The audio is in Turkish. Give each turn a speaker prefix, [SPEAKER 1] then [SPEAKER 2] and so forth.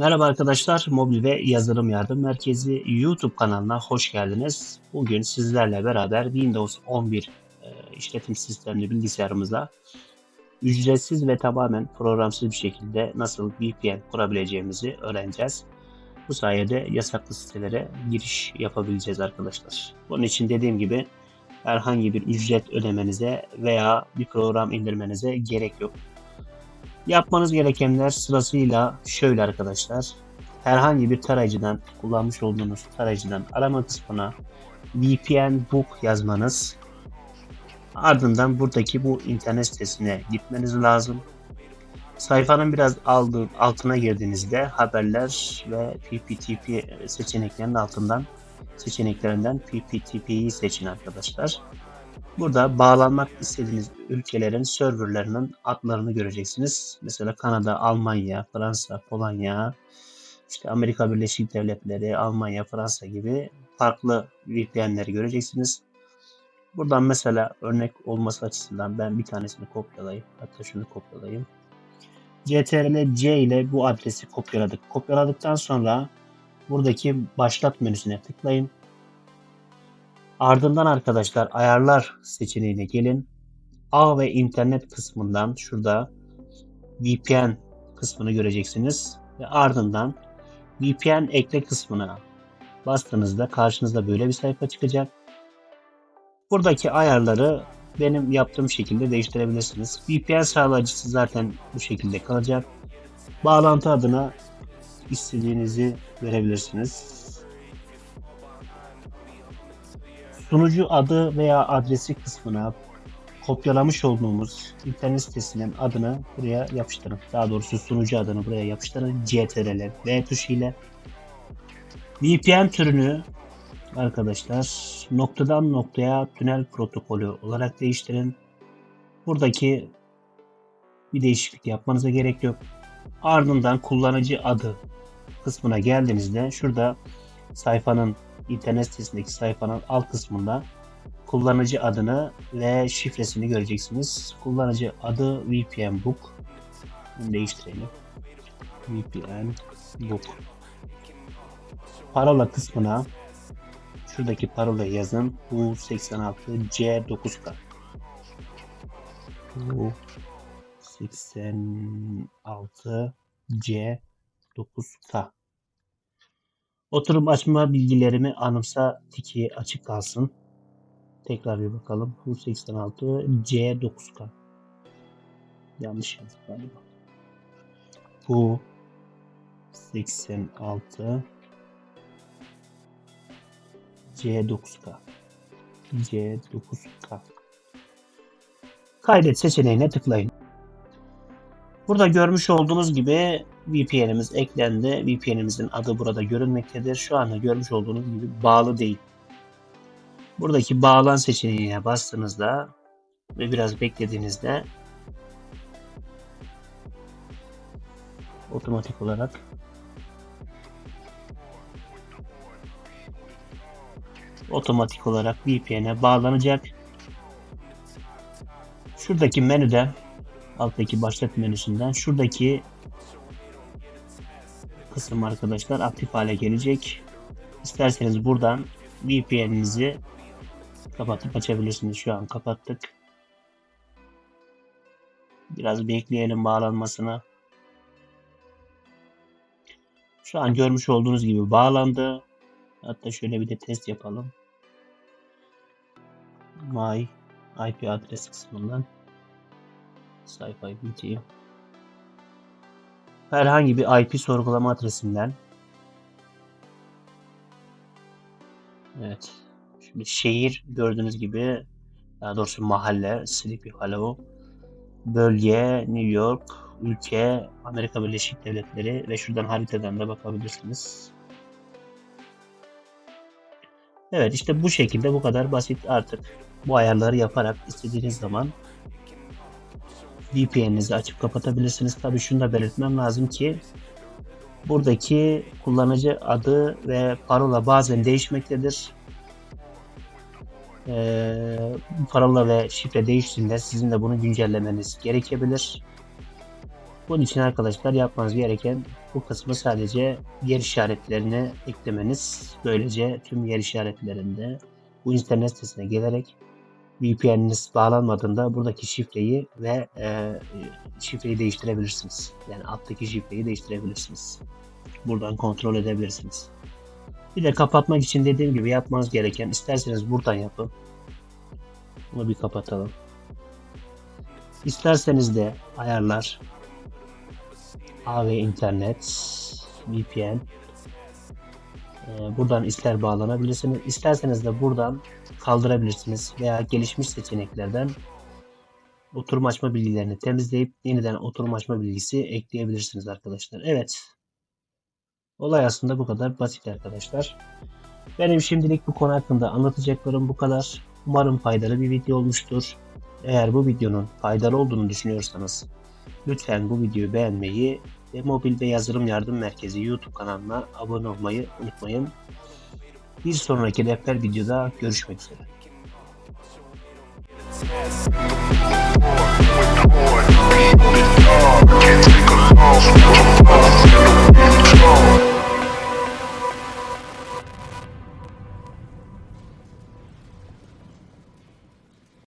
[SPEAKER 1] Merhaba arkadaşlar, Mobil ve Yazılım Yardım Merkezi YouTube kanalına hoş geldiniz. Bugün sizlerle beraber Windows 11 e, işletim sistemli bilgisayarımıza ücretsiz ve tamamen programsız bir şekilde nasıl VPN kurabileceğimizi öğreneceğiz. Bu sayede yasaklı sitelere giriş yapabileceğiz arkadaşlar. Bunun için dediğim gibi herhangi bir ücret ödemenize veya bir program indirmenize gerek yok. Yapmanız gerekenler sırasıyla şöyle arkadaşlar. Herhangi bir tarayıcıdan kullanmış olduğunuz tarayıcıdan arama kısmına VPN book yazmanız. Ardından buradaki bu internet sitesine gitmeniz lazım. Sayfanın biraz altına girdiğinizde haberler ve PPTP seçeneklerinin altından seçeneklerinden PPTP'yi seçin arkadaşlar. Burada bağlanmak istediğiniz ülkelerin serverlarının adlarını göreceksiniz. Mesela Kanada, Almanya, Fransa, Polonya, işte Amerika Birleşik Devletleri, Almanya, Fransa gibi farklı VPN'leri göreceksiniz. Buradan mesela örnek olması açısından ben bir tanesini kopyalayayım. Hatta şunu kopyalayayım. CTRL C ile bu adresi kopyaladık. Kopyaladıktan sonra buradaki başlat menüsüne tıklayın. Ardından arkadaşlar ayarlar seçeneğine gelin. Ağ ve internet kısmından şurada VPN kısmını göreceksiniz. Ve ardından VPN ekle kısmına bastığınızda karşınızda böyle bir sayfa çıkacak. Buradaki ayarları benim yaptığım şekilde değiştirebilirsiniz. VPN sağlayıcısı zaten bu şekilde kalacak. Bağlantı adına istediğinizi verebilirsiniz. Sunucu adı veya adresi kısmına kopyalamış olduğumuz internet sitesinin adını buraya yapıştırın. Daha doğrusu sunucu adını buraya yapıştırın. CTRL V tuşu. VPN türünü arkadaşlar noktadan noktaya tünel protokolü olarak değiştirin. Buradaki bir değişiklik yapmanıza gerek yok. Ardından kullanıcı adı kısmına geldiğinizde şurada sayfanın internet sitesindeki sayfanın alt kısmında kullanıcı adını ve şifresini göreceksiniz. Kullanıcı adı VPN Book. Bunu değiştirelim. VPN Book. Parola kısmına şuradaki parolayı yazın. Bu 86 C9K. Bu 86 C9K. Oturum açma bilgilerimi anımsa tiki açık kalsın. Tekrar bir bakalım. Bu 86 C9K. Yanlış yazdım galiba. Bu 86 C9K. C9K. Kaydet seçeneğine tıklayın. Burada görmüş olduğunuz gibi VPN'imiz eklendi. VPN'imizin adı burada görünmektedir. Şu anda görmüş olduğunuz gibi bağlı değil. Buradaki bağlan seçeneğine bastığınızda ve biraz beklediğinizde otomatik olarak otomatik olarak VPN'e bağlanacak. Şuradaki menüde alttaki başlat menüsünden şuradaki kısım arkadaşlar aktif hale gelecek. İsterseniz buradan VPN'inizi kapatıp açabilirsiniz. Şu an kapattık. Biraz bekleyelim bağlanmasını. Şu an görmüş olduğunuz gibi bağlandı. Hatta şöyle bir de test yapalım. My IP adres kısmından sayfayı biteyim. Herhangi bir IP sorgulama adresinden Evet. Şimdi şehir gördüğünüz gibi daha doğrusu mahalle Sleepy Hollow bölge New York ülke Amerika Birleşik Devletleri ve şuradan haritadan da bakabilirsiniz. Evet işte bu şekilde bu kadar basit artık bu ayarları yaparak istediğiniz zaman VPN'inizi açıp kapatabilirsiniz. Tabii şunu da belirtmem lazım ki buradaki kullanıcı adı ve parola bazen değişmektedir. Ee, parola ve şifre değiştiğinde sizin de bunu güncellemeniz gerekebilir. Bunun için arkadaşlar yapmanız gereken bu kısmı sadece yer işaretlerini eklemeniz. Böylece tüm yer işaretlerinde bu internet sitesine gelerek VPN'iniz bağlanmadığında buradaki şifreyi ve e, şifreyi değiştirebilirsiniz. Yani alttaki şifreyi değiştirebilirsiniz. Buradan kontrol edebilirsiniz. Bir de kapatmak için dediğim gibi yapmanız gereken isterseniz buradan yapın. Bunu bir kapatalım. İsterseniz de ayarlar AV internet VPN Ee, buradan ister bağlanabilirsiniz. İsterseniz de buradan kaldırabilirsiniz veya gelişmiş seçeneklerden oturum açma bilgilerini temizleyip yeniden oturum açma bilgisi ekleyebilirsiniz arkadaşlar. Evet. Olay aslında bu kadar basit arkadaşlar. Benim şimdilik bu konu hakkında anlatacaklarım bu kadar. Umarım faydalı bir video olmuştur. Eğer bu videonun faydalı olduğunu düşünüyorsanız lütfen bu videoyu beğenmeyi ve Mobil ve Yazılım Yardım Merkezi YouTube kanalına abone olmayı unutmayın. Bir sonraki rehber videoda görüşmek üzere.